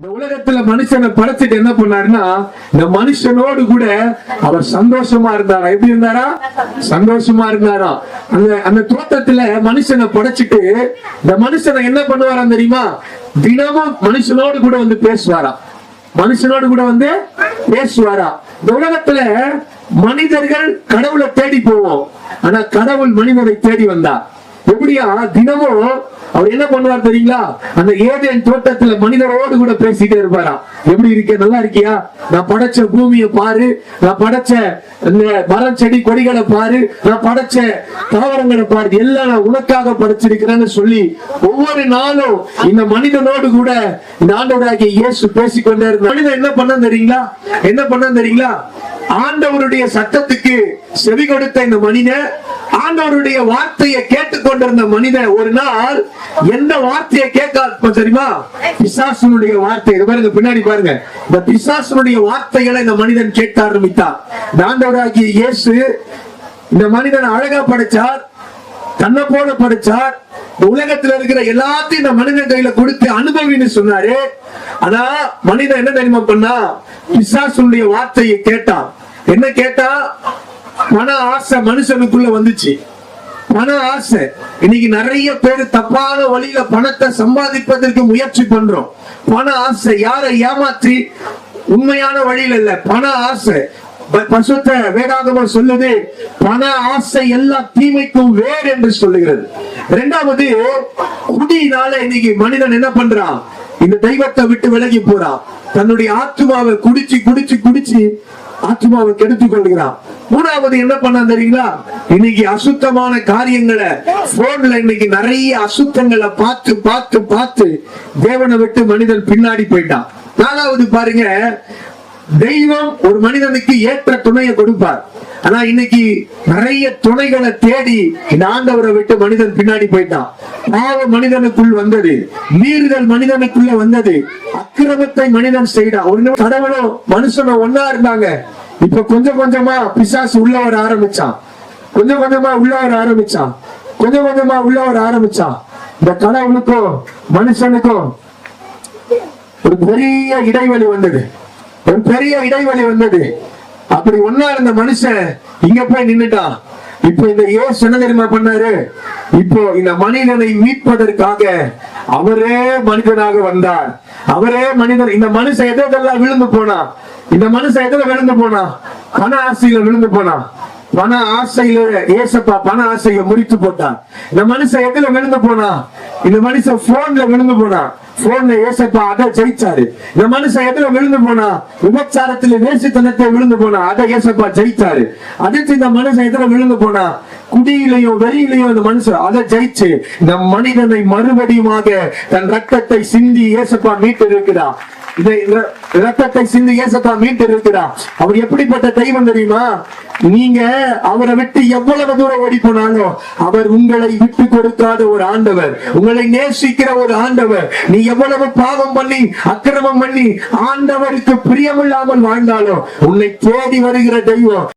இந்த உலகத்துல மனுஷனை படைச்சிட்டு என்ன பண்ணாருன்னா இந்த மனுஷனோடு கூட அவர் சந்தோஷமா இருந்தாரா? எப்படி இருந்தாரா? சந்தோஷமா இருந்தாரா? அந்த அந்த தோட்டத்துல மனுஷனை படைச்சிட்டு இந்த மனுஷனை என்ன பண்ணுவாராம் தெரியுமா? தினமும் மனுஷனோடு கூட வந்து பேசுவாரா? மனுஷனோடு கூட வந்து பேசுவாரா? இந்த உலகத்துல மனிதர்கள் கடவுளை தேடி போவோம். ஆனா கடவுள் மனிதனை தேடி வந்தா. எப்படியா? தினமும் அவர் என்ன பண்ணுவார் தெரியுங்களா? அந்த ஏதேன் தோட்டத்துல மனிதரோடு கூட பேசிட்டே இருப்பாராம். எப்படி இருக்கே? நல்லா இருக்கியா? நான் படைச்ச பூமியை பாரு. நான் படைச்ச இந்த மரம் செடி கொடிகளை பாரு. நான் படைச்ச தாவரங்களை பாரு. எல்லாம் நான் உனக்காக படைச்சிருக்கிறேன்னு சொல்லி ஒவ்வொரு நாளும் இந்த மனிதனோடு கூட இந்த ஆண்டோட இயேசு பேசிக்கொண்டே இருந்தார். மனிதன் என்ன பண்ண தெரியுங்களா? என்ன பண்ண தெரியுங்களா? ஆண்டவருடைய சட்டத்துக்கு செவி கொடுத்த இந்த மனிதன் ஆண்டவருடைய வார்த்தையை கேட்டுக்கொண்டிருந்த மனிதன் ஒரு நாள் எந்த வார்த்தையை கேட்க தெரியுமா? பிசாசனுடைய வார்த்தை. இது பாருங்க பின்னாடி பாருங்க. இந்த பிசாசனுடைய வார்த்தைகளை இந்த மனிதன் கேட்க ஆரம்பித்தான். ஆண்டவராகிய இயேசு இந்த மனிதன் அழகா படைச்சார் தன்னை போல படைச்சார். இந்த உலகத்துல இருக்கிற எல்லாத்தையும் இந்த மனிதன் கையில கொடுத்து அனுபவின்னு சொன்னாரு. ஆனா மனிதன் என்ன தெரியுமா பண்ணா? பிசாசனுடைய வார்த்தையை கேட்டான். என்ன கேட்டா மன ஆசை மனுஷனுக்குள்ள வந்துச்சு. பண ஆசை. இன்னைக்கு நிறைய பேர் தப்பான வழியில பணத்தை சம்பாதிப்பதற்கு முயற்சி பண்றோம். பண ஆசை. யாரை ஏமாற்றி? உண்மையான வழியில இல்ல. பண ஆசை. பசுத்த பரிசுத்த வேதாகமம் சொல்லுது பண ஆசை எல்லா தீமைக்கும் வேறு என்று சொல்லுகிறது. இரண்டாவது குடியினால இன்னைக்கு மனிதன் என்ன பண்றான்? இந்த தெய்வத்தை விட்டு விலகி போறான். தன்னுடைய ஆத்மாவை குடிச்சு குடிச்சு குடிச்சு ஆத்மாவை கெடுத்துக் கொள்கிறான் மூணாவது என்ன பண்ண தெரியுங்களா? இன்னைக்கு அசுத்தமான காரியங்களை போன்ல இன்னைக்கு நிறைய அசுத்தங்களை பார்த்து பார்த்து பார்த்து தேவனை விட்டு மனிதன் பின்னாடி போயிட்டான். நாலாவது பாருங்க தெய்வம் ஒரு மனிதனுக்கு ஏற்ற துணையை கொடுப்பார். ஆனா இன்னைக்கு நிறைய துணைகளை தேடி இந்த ஆண்டவரை விட்டு மனிதன் பின்னாடி போயிட்டான். பாவ மனிதனுக்குள் வந்தது மீறுதல் மனிதனுக்குள்ள வந்தது அக்கிரமத்தை மனிதன் செய்தான். ஒண்ணு கடவுளும் மனுஷனும் ஒன்னா இருந்தாங்க. இப்ப கொஞ்சம் கொஞ்சமா பிசாசு உள்ள வர ஆரம்பிச்சான். கொஞ்சம் கொஞ்சமா உள்ள வர ஆரம்பிச்சான். கொஞ்சம் கொஞ்சமா உள்ள வர ஆரம்பிச்சான். இந்த கடவுளுக்கும் மனுஷனுக்கும் ஒரு பெரிய இடைவெளி வந்தது. ஒரு பெரிய இடைவெளி வந்தது. அப்படி ஒன்னா இருந்த மனுஷன் இங்க போய் நின்னுட்டான். இப்போ இந்த இயேசு என்ன தெரியுமா பண்ணாரு? இப்போ இந்த மனிதனை மீட்பதற்காக அவரே மனிதனாக வந்தார். அவரே மனிதன் இந்த மனுஷன் எதெல்லாம் விழுந்து போனா இந்த மனுஷன் எதுல விழுந்து போனா பண ஆசையில விழுந்து போனா பண ஆசையில ஏசப்பா பண ஆசையில முறித்து போட்டான் இந்த மனுஷன் எதுல விழுந்து போனா இந்த மனுஷன் போன்ல விழுந்து போனா போன்ல ஏசப்பா அதை ஜெயிச்சாரு. இந்த மனுஷன் எதுல விழுந்து போனா விபச்சாரத்துல வேசித்தனத்தை விழுந்து போனா அதை ஏசப்பா ஜெயிச்சாரு. அடுத்து இந்த மனுஷன் எதுல விழுந்து போனா குடியிலையும் வெளியிலையும் இந்த மனுஷன் அதை ஜெயிச்சு இந்த மனிதனை மறுபடியுமாக தன் ரத்தத்தை சிந்தி ஏசப்பா மீட்டு இருக்கிறான் இதை ரத்தத்தை சிந்தி ஏசப்பா மீட்டு இருக்கிறார் அவர் எப்படிப்பட்ட தெய்வம் தெரியுமா? நீங்க அவரை விட்டு எவ்வளவு தூரம் ஓடி போனாலும் அவர் உங்களை விட்டு கொடுக்காத ஒரு ஆண்டவர் உங்களை நேசிக்கிற ஒரு ஆண்டவர். நீ எவ்வளவு பாவம் பண்ணி அக்கிரமம் பண்ணி ஆண்டவருக்கு பிரியமில்லாமல் வாழ்ந்தாலும் உன்னை தேடி வருகிற தெய்வம்